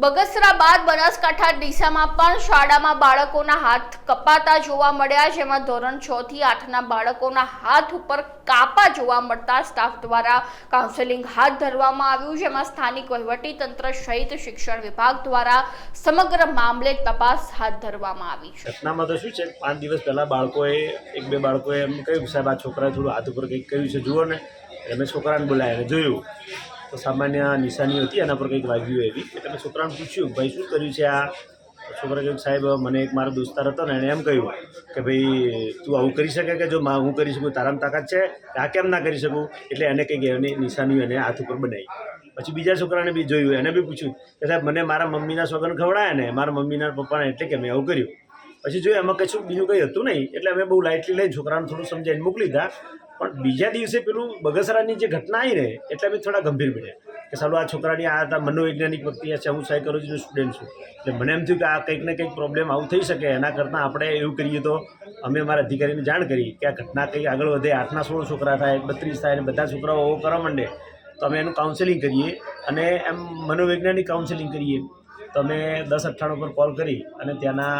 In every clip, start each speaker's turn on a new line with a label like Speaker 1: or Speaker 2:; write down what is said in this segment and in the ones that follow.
Speaker 1: બગસરા બાદ બનાસકાંઠા ડીસામાં પણ શાળામાં બાળકોના હાથ કપાતા જોવા મળ્યા, જેમાં ધોરણ છ થી આઠના બાળકોના હાથ ઉપર કાપા જોવા મળતા સ્ટાફ દ્વારા કાઉન્સેલિંગ હાથ ધરવામાં આવ્યું, જેમાં સ્થાનિક વહીવટી તંત્ર સહિત શિક્ષણ વિભાગ દ્વારા સમગ્ર મામલે તપાસ હાથ ધરવામાં આવી છે.
Speaker 2: ઘટનામાં તો શું છે, પાંચ દિવસ પહેલાં બાળકોએ, એક બે બાળકોએ એમ કહ્યું સાહેબ, આ છોકરા થોડું હાથ ઉપર કંઈક કહ્યું છે, જુઓ ને. એટલે છોકરાને બોલાવ્યા જોયું. તો સામાન્ય નિશાની હતી, એના પર કંઈક વાગ્યું એવી. એટલે છોકરાને પૂછ્યું, ભાઈ, શું કર્યું છે આ? છોકરા કહ્યું સાહેબ, મને એક મારો દોસ્તાર હતો ને એણે એમ કહ્યું કે, ભાઈ, તું આવું કરી શકે કે જો હું કરી શકું? તારામાં તાકાત છે? આ કેમ ના કરી શકું? એટલે એને કંઈક એની નિશાનીઓ એને હાથ ઉપર બનાવી. પછી બીજા છોકરાને બી જોયું, એને બી પૂછ્યું કે, સાહેબ, મને મારા મમ્મીના સોગન ખવડાયા ને? મારા મમ્મીના પપ્પાને એટલે કે મેં આવું કર્યું. પછી જોયું એમાં કશું બીજું કંઈ હતું નહીં, એટલે અમે બહુ લાઇટલી લઈને છોકરાને થોડું સમજાવીને મોકલી દીધા. પણ બીજા દિવસે પેલું બગસરાની જે ઘટના આવી ને, એટલે અમે થોડા ગંભીર બન્યા. કે સાલું આ છોકરાની આ હતા, મનોવૈજ્ઞાનિક વ્યક્તિ છે હું સાયકોલોજીનો સ્ટુડન્ટ છું એટલે મને એમ થયું કે આ કંઈક ને કંઈક પ્રોબ્લેમ આવું થઈ શકે, એના કરતાં આપણે એવું કરીએ તો અમે અમારા અધિકારીને જાણ કરી કે આ ઘટના કંઈક આગળ વધે. આઠના સોળ છોકરા થાય બત્રીસ થાય, અને બધા છોકરાઓ આવો કરવા માંડે. તો અમે એનું કાઉન્સેલિંગ કરીએ અને એમ મનોવૈજ્ઞાનિક કાઉન્સેલિંગ કરીએ. તો અમે દસ અઠ્ઠાણું પર કોલ કરી અને ત્યાંના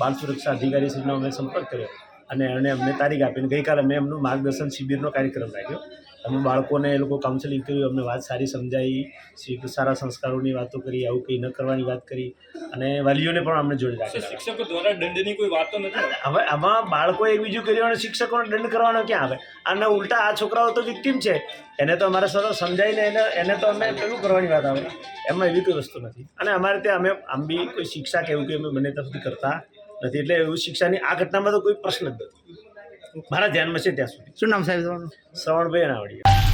Speaker 2: બાળ સુરક્ષા અધિકારીશ્રીનો અમે સંપર્ક કર્યો. અને એણે અમને તારીખ આપીને ગઈકાલે અમે એમનું માર્ગદર્શન શિબિરનો કાર્યક્રમ રાખ્યો. અમે બાળકોને એ લોકો કાઉન્સેલિંગ કર્યું અમને વાત સારી સમજાવી સારા સંસ્કારોની વાતો કરી આવું કંઈ ન કરવાની વાત કરી અને વાલીઓને પણ અમને જોડે રાખ્યા
Speaker 3: શિક્ષકો દ્વારા દંડની કોઈ વાત નથી
Speaker 2: હવે આમાં બાળકોએ એક બીજું કર્યું અને શિક્ષકોને દંડ કરવાનો ક્યાં આવે? અને ઉલટા આ છોકરાઓ તો વિક્ટીમ છે. એને તો અમારે સરસ સમજાવીને એને એને તો અમે પેલું કરવાની વાત આવે. એમાં એવી કોઈ વસ્તુ નથી. અને અમારે ત્યાં અમે આમ બી કોઈ શિક્ષા કે એવું કે અમે બંને તરફથી કરતા નથી. એટલે એવું શિક્ષાની આ ઘટનામાં તો કોઈ પ્રશ્ન જ નથી. મારા ધ્યાનમાં છે ત્યાં સુધી.
Speaker 4: શું નામ સાહેબ તમારું?
Speaker 2: શ્રવણભાઈ અનાવડી